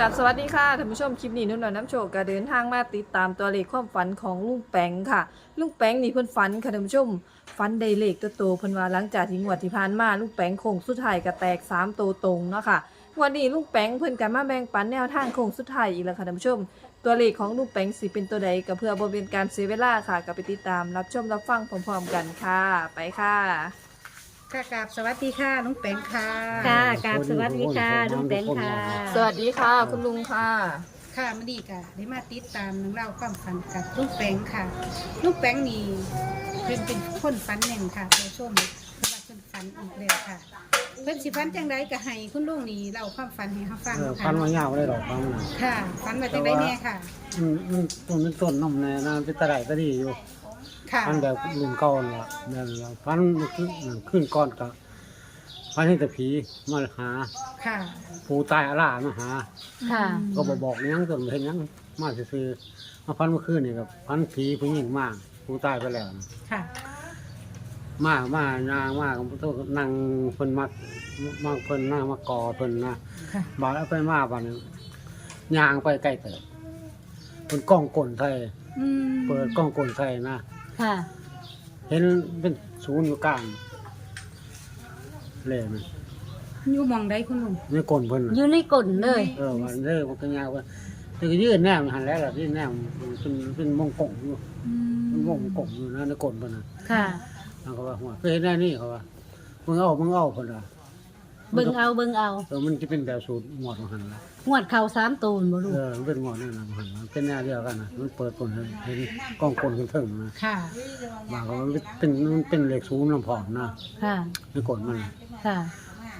กับสวัสดีค่ะท่านผู้ชมคลิปนี้นุ่นหน่อยน้ำโชคก็เดินทางมาติดตามตัวเลขความฝันของลุงแปงค่ะ ลุงแปงนี่เพิ่นฝันค่ะท่านผู้ชมฝันได้เลขตัวโตเพิ่นว่าหลังจากที่งวดที่ผ่านมาลุงแปงโค้งสุดท้ายก็แตก3ตัวตรงเนาะค่ะวันนี้ลุงแปงเพิ่นก็มาแบ่งปันแนวทางโค้งสุดท้ายอีกแล้วค่ะท่านผู้ชม ตัวเลขของลุงแปงสิเป็นตัวใดก็เพื่อบ่เป็นการเสียเวลาค่ะก็ไปติดตามรับชมรับฟังพร้อมๆกันค่ะ ไปค่ะ ค่ะกราบสวัสดีค่ะน้องแปงค่ะค่ะกราบสวัสดีค่ะลุงแปงค่ะ สวัสดีค่ะ คุณลุงค่ะ ค่ะมาดีค่ะได้มาติดตามน้องเล่าความฝันกับลูกแปงค่ะลูกแปงนี่เพิ่นเป็นคนฝันแน่งค่ะผู้ชมเพราะว่าเพิ่นฝันอีกแล้วค่ะเพิ่นสิฝันจังไดก็ให้คุณลุงนี่เล่าความฝันให้เขาฟังเออค่ะพันมายาวเลยหรอกพันน่ะค่ะฝันว่าจังไดแน่ค่ะมันมันต้นมันต้นน้ำแน่นะเป็นตะไดตะดีอยู่ ค่ะ พันแบบลุงเก่านั่นล่ะนั่นล่ะพันมันขึ้นขึ้นก้อนกับพันให้แต่ผีมาหาค่ะ ผู้ตายอาล่ามาหา ค่ะ ก็บอกบอกอิหยังจนเห็นหยังมาซื้อๆมาพันเมื่อคืนนี่กับพันผีผู้หญิงมากผู้ตายไปแล้วนะค่ะ มากมากนางมากต้องนั่งเพิ่นมักมากเพิ่นนั่งมากอเพิ่นนะค่ะ บาดเอาไปมาบัดนี้ยางไปใกล้เติบเพิ่นกล้องกลนใส่อืมเปิดกล้องกลใส่นะ ค่ะ เห็นเป็นศูนย์อยู่กลางเลยมันอยู่หมองใดคุณลุงไม่กลเพิ่นอน่ะยู่ในกลนเลย เออมันเด้อมันก็ยาวว่าแต่ก็ยืนแนมหันแล้วล่ะยืนแนมเป็นเป็นมงกงอยู่อืเป็นวงมกงอยู่นะในกลเพิ่นน่ะค่ะแล้วก็ว่าหัวเคยเห็นได้นี่เขาว่ามึงเอามึงเอาเพิ่นน่ะ เบิ่งเอาเบิ่งเอาเออมันจะเป็นแบบสูตรหมวดของหันละงวดเข่าสามตูนบ่ลูกเออมันเป็นหมวดนั่นน่ะหันมันเป็นแนวเดียวกันน่ะมันเปิดกลเห็นเห็นกล้องกลขึ้นเทิงนะค่ะ บางก็มันเป็นมันเป็นเหล็กศูนย์ลำพอมนะค่ะในกลมันน่ะค่ะ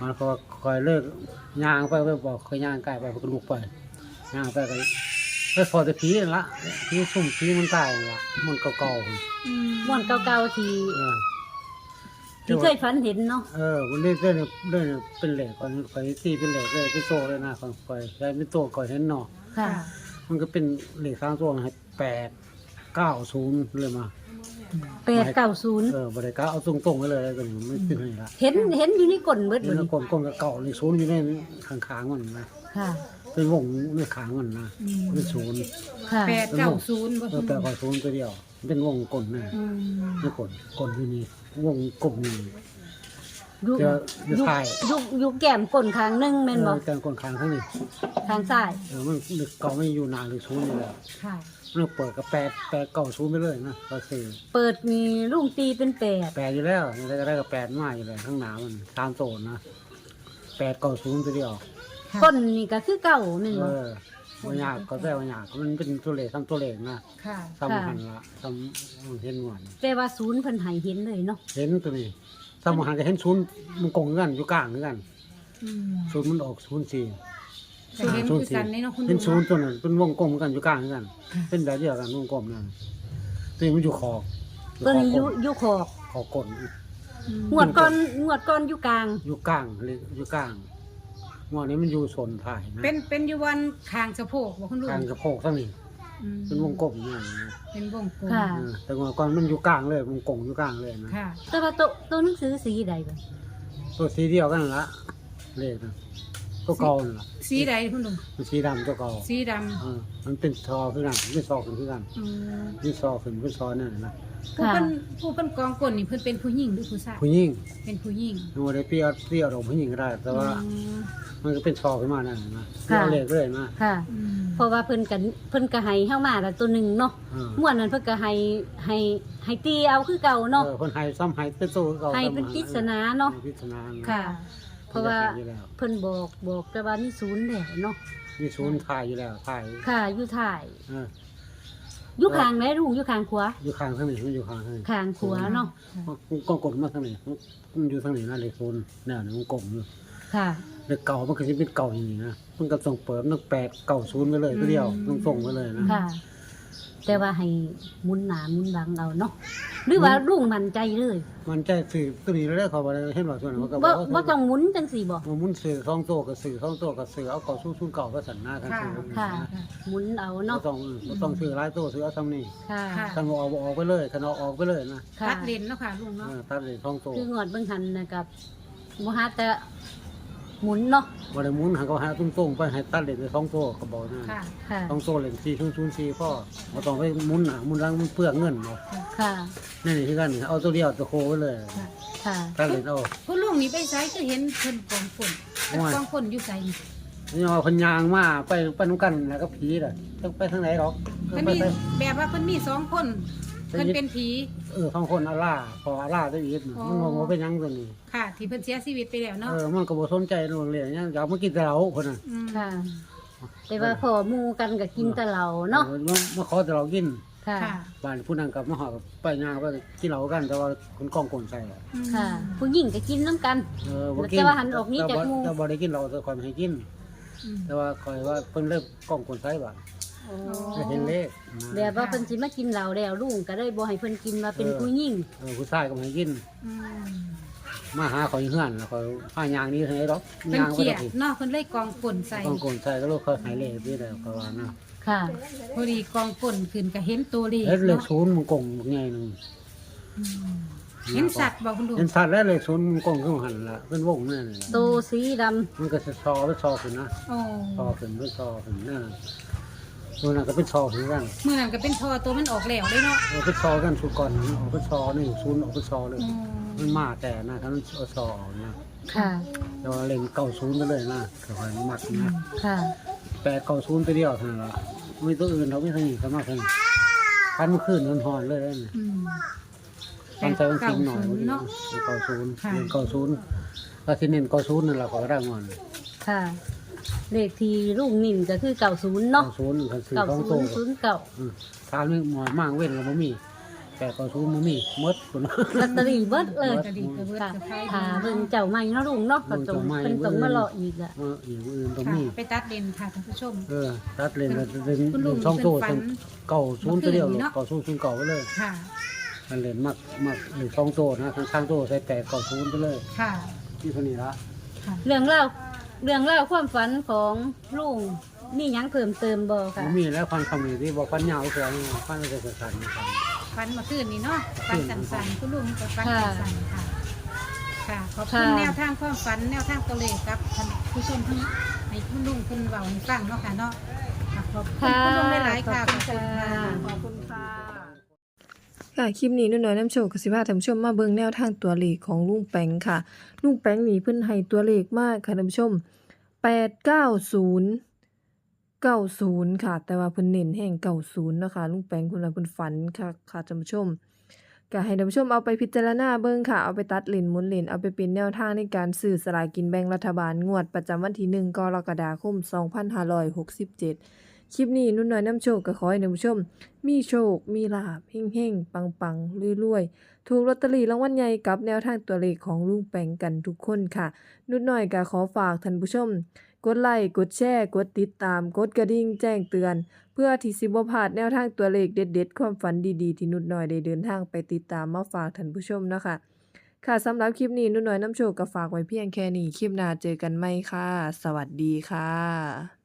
มันก็คอยเลิกย่างไปไปบอกคอยย่างใกล้ไปมันก็ลุกไปย่างไปก็ไปพอแต่ผีนั่นละผีซุ่มผีมันตายนั่นละมันเก่าๆอืมงวดเก่าๆที่ เออ ที่เคยฝันเห็นเนาะเออมันเล่นเล่นเล่นเป็นเหล็กก่อนคอยตีเป็นเหล็กเลยเป็นโซ่เลยนะคอยคอยใช้เป็นโซ่คอยเห็นเนาะค่ะ มันก็เป็นเหล็กสามตัวให้แปดเก้าศูนย์เลยมาแปดเก้าศูนย์เออบริการเอาตรงๆไปเลยก็ไม่ขึ้นให้ละเห็นเห็นอยู่ในกลนเบิดแล้เลวยกลมกลมกับเก่าเลยศูนย์อยู่ในข้างๆมันนะค่ะเป็นวงในขางมันนะเป็นศูนย์ค่ะแปดเก้าศูนย์บ่เออแปลว่าศูนย์ตัวเดียว เป็นวงกลมนะอืมไม่กลกลที่นี่วงกลมนี่ยุเดี๋ยวเดี๋ยวยุถ่ายยุยุแก้มกลนข้างหนึงแม่นเอบ่อแต่กลขางข้างนี้ข้างซ้ายเออมันลึกเก่าไม่อยู่นานเลยศูนย์อยู่แล้วค่ะ มันเปิดกับแปดแปดเก่าศูนย์ไปเลยนะก็คือเปิดมีลุงตีเป็นแปดแปดอยู่แล้วอะไรก็ได้กับแปดมาอยู่แล้วข้างหน้ามันตามโซนนะแปดเก่าศูนย์ตัวเดียวกลนนี่ก็คือเก่าแม่นเอบ่อ วันยากก็ได้วันยากมันเป็นตัวเลขทำตัวเลขนะค่ะทำหันละทำเห็นหวานแต่ว่าศูนย์เพิ่นให้เห็นเลยเนาะเห็นตัวนี้ทำหันก็เห็นศูนย์มันกงกันอยู่กลางเหมือนกันอืมศูนย์มันออกศูนย์สี่แต่เห็นคือกันนี่เนาะคุณเป็นลุงศูนย์เนาะตัวนั้นเป็นวงกลมเหมือนกันอยู่กลางเหมือนกัน เป็นแบบเดียวกันวงกลมนั่นตัวนี้มันอยู่ขอบตัวนี้อยู่อยู่ขอบขอบกลงวดก่อนงวดก่อนอยู่กลางอยู่กลางเลยอยู่กลาง งวดนี้มันอยู่โซนถ่ายนะเป็นเป็นอยู่วันคางสะโพกบ่คุณลุงกลางกระโพกทั้งนี้อืมเป็นวงกลมนั่นนะเป็นวงกลมค่ะ เออแต่งวดก่อนมันอยู่กลางเลยวงกลมอยู่กลางเลยนะค่ะแต่ว่าตัวตัวหนังสือสีใดบ่ตัวสีเดียวกันละเลขนะตัวเก่านั่นล่ะสีใดคุณลุงมันสีดำตัวเก่าสีดเออมันเป็นซอขึ้นกันเป็นซอขึ้นขึ้นกันำอืม เป็นซอขึ้นเป็นซอนั่นนะ ผู้เพิ่นผู้เพิ่นกองกลนี่เพิ่นเป็นผู้หญิงหรือผู้ชายผู้หญิงเป็นผู้หญิงหัวได้เปรี้ยวเปรี้ยวดอกผู้หญิงก็ได้ แต่ว่าอืมมันก็เป็นซอขึ้นมานั่นนะเอาเลขเลยนะค่ะ อืมเพราะว่าเพิ่นกันเพิ่นก็ให้เฮามาแล้วตัวหนึงเนาะเออม่วนนั้นเพิ่นก็ให้ให้ให้ตีเอาคือเก่าเนาะ เออคนไทยซ้ำไทยเป็นโซ่เก่าให้เป็นปริศนาเนาะพิศนาค่ะ เพราะว่า อยู่แล้วเพิ่นบอกบอกแต่ว่ามีศูนย์แหละเนาะมีศูนย์ถ่ายอยู่แล้วถ่ายค่ะอยู่ถ่าย เออ อยู่ข้างไหนลุงอยู่ข้างขวาอยู่ข้างทางนี้มันอยู่ข้างทางนี้ข้างขวาเนาะมันก็กดมาทางนี้มันอยู่ทางนี้นะเลขศูนย์แนวนี้มันกลมอยู่ค่ะเลขเก่ามันก็จะเป็นเก่าอย่างนี้นะมันก็ส่งเปิดมันแปดเก่าศูนย์ไปเลยก็เดียวต้องส่งไปเลยนะค่ะ แต่ว่าให้หมุนหน้าหมุนหลังเอาเนาะหรือว่าลุงมั่นใจเลยมันใจสื่อตัวนี้แล้วเขาบอกว่าเห็นว่าส่วนนั้นมันก็บบ่อกว่าบ่ต้องหมุนจังสี่บ่มันมุนสื่อสองตัวกับสื่อสองตัวกับสื่อเอาเก่าสู้สู้เก่าก็สันหน้ากันสื่อค่ะหมุนเอาบ่เนาะต้องบ่ต้องสื่อหลายตัวสื่อเอาทำนี่ค่ะค่ะคันบ่ออกบ่ออกไปเลยคันเอาออกไปเลยนะค่ะ ตัดเลนเนาะค่ะลุงเอเนาะอตัดเลยสองตัวคืองวดเบิ่งหันนะครับบ่ฮาแต่ หมุนเนาะบ่ได้หมุนหันก็หาตุ้งๆไปให้ตัดเลนไปสองตัวก็บอกนะค่ะ ค่ะ สองตัวเลน4004พ่อบ่ต้องไปหมุนหน้าหมุนหลังมันเปลืองเงินเนาะค่ะนี่นี่คือกันเอาตัวเดียวตัวโคไว้เลยค่ะตัดเลนเอาคุณลุงนี่ไปไสคือเห็นเพิ่นกองฝนโอ้ยกองฝนอยู่ไสนี่นี่ว่าเพิ่นยางมาไปไปนํกันแล้วก็ผีน่ะจักไปทางไหนหรอกเพิ่นไปมีไปแบบว่าเพิ่นมีสองคนเพิ่นเป็นผีเออสองคนอาล่าพออาล่าได้อีกน่ะอ๋อมันงงว่าเป็นหยังตัวนี้ค่ะ ที่เพิ่นเสียชีวิตไปแล้วเนาะเออมันก็บ่สนใจโรงเรียนหยังอยากมากินแต่เหล้าคนน่ะมค่ะ แต่ว่าพอหมู่กันก็กินแต่เหล้าเนาะออมามาขอแต่เหล้ากินค่ะ ค่ะบ้านผู้นั้นกับมาหอกับไปย่างไปกินเหล้ากัน แต่ว่าคนกองคนใส่อะอืมค่ะ ผู้หญิงก็กินน้ำกัน เออบ่กินแต่ว่าหันออกหนีจากหมู่ แต่บ่ได้กินเหล้าแต่คอยไม่ให้กิน อืมแต่ว่าคอยว่าเพิ่นเริ่มกองคนใส่บ่ ได้เห็นเลขนะแบบว่าเพิ่นสิมากินเหล้าแล้วลุงก็ได้บ่ให้เพิ่นกินว่าเป็นเออผู้หญิงเออผู้ชายก็ไม่ให้กิน อืมมาหาเขาอยู่เฮือนแล้วเขาพายางนี้ให้ดอกเพิ่นยางเคไปรียได้ดเนาะเพิ่นเลยกองฝนใส่กองคนใส่ก็ลูกเขาหายเลขนี่แหละเขาว่านะค่ะ พอดีกองฝนขึ้นก็เห็นตัวเลขเฮ็ดเลขเนาะศูนย์มันกงบักใหญ่หนึงอืมเห็นสัตว์บอกคุณลุงเห็นสัตว์แล้วเลขศูนย์มันกงขึ้นหันละเป็นวงนั่นแหละโตสีดำมันก็จะซอไปซอขึ้นนะ โอ้ซอขึ้นไปซอขึ้นนั่นน่ะ ตัวนั้นก็เป็นซอขึ้นกันเมื่อนั้นก็เป็นทอตัวมันออกแล้วเลยเนาะเอาไปซอกันสุดก่อนนะเอาไปซอนี่ศูนย์เอาไปซอเลย อืมมันมาแต่นะถ้ามันเอาซอออกนะค่ะแต่ว่าเล่นเก่าศูนย์ไปเลยนะเขาให้มัดนะค่ะแปดเก่าศูนย์ไปเดียวเท่านั้นละไม่ตัวอื่นเขาไม่สนิทกันมากเลยพันมันขึ้นมันหอนเลยได้เนี่ยอืมพันใจมันกินหน่อยแปดเก้าศูนย์เนาะเก่าศูนย์ค่ะเน้นเก่าศูนย์ถ้าที่เน้นเก่าศูนย์นั่นแหละเขาก็ได้เงินค่ะ เลขที่ลุงนิ่มก็คือเก่าศูนย์เก่าเนาะศูนย์คันซื้อเก่าของศูโตนย์ศูนย์เก่าอืมทานนี่หมอนมากเว้นกับบ่มีแต่เก่าศูนย์บ่มีหมดคนลอตเตอรี่เบิดเลยจะดีก็เบิดค่ะจะไพ่ค่ะเบิ่งเจ้าใหม่เนาะลุงเนาะก็ตรงเป็นตรงมาเลาะอีกอะ เอออีกอื่นตรงค่ะนี้ไปตัดเลนค่ะท่านผู้ชม เออตัดเลนก็เป็นคุณลุงสองโตเพิ่นฝันเก่าศูนย์ตัวเดียวเมื่อคืนนี้เนาะเก่าศูนย์ศูนย์เก่าไปเลยค่ะ มันเลนมักมักหรือสองโตนะทั้งข้างโตใส่แปดเก่าศูนย์ไปเลยค่ะ ที่เท่านี้ละ ค่ะ เรื่องเล่าว เรื่องเล่าวความฝันของลุงนี่ยังเพิ่มเติมบ่ค่ะบ่มีแล้วฟันคำนี้ที่บอกฟันยาวเสียงฟันจะสั่นๆนะครับฟันเมาคืนนี้เนาะฟันสันๆคุณลุงก็ฟันค่ะสันๆค่ะ ค่ะ ขอบคุณค่ะ แนวทางความฝันแนวทางตัวเลขครับท่านผู้ชมทั้งให้คุณลุงคุณเบาให้ฟังเนาะค่ะเนาะค่ะขอบคุณค่ะคุณลุงหลายๆค่ะขอบคุณค่ะ ขอบคุณค่ะ ค่ะคลิปนี้นุ่นน้อยน้ำโชคกับสิพาท่านผู้ชมมาเบิ่งแนวทางตัวเลขของลุงแปงค่ะ ลุงแปงนี่เพิ่นให้ตัวเลขมากค่ะท่านผู้ชม890 90ค่ะ แต่ว่าเพิ่นเน้นแห่ง90เนาะคะลุงแปงเพิ่นว่าเพิ่นฝันค่ะค่ะท่านผู้ชมก็ให้ท่านผู้ชมเอาไปพิจารณาเบิ่งค่ะ เอาไปตัดเลนหมุนเลนเอาไปเป็นแนวทางในการซื้อสลากกินแบ่งรัฐบาลงวดประจำวันที่1กรกฎาคม2567 คลิปนี้นุ่นน้อยน้ำโชคก็ขอให้ท่านผู้ชม มีโชค มีลาภเฮ่งๆ ปังๆรวยๆ ถูกลอตเตอรี่รางวัลใหญ่กับแนวทางตัวเลขของลุงแปงกันทุกคนค่ะ นุดหน่อยก็ขอฝากท่านผู้ชม กดไลค์กดแชร์ กดติดตาม กดกระดิ่งแจ้งเตือน เพื่อที่สิบ่พลาดแนวทางตัวเลขเด็ด ๆ ความฝันดีๆ ที่นุดหน่อยได้เดินทางไปติดตามมาฝากท่านผู้ชมนะคะค่ะสำหรับคลิปนี้นุดหน่อยน้ำโชคก็ฝากไว้เพียงแค่นี้ คลิปหน้าเจอกันใหมค่ะ สวัสดีค่ะ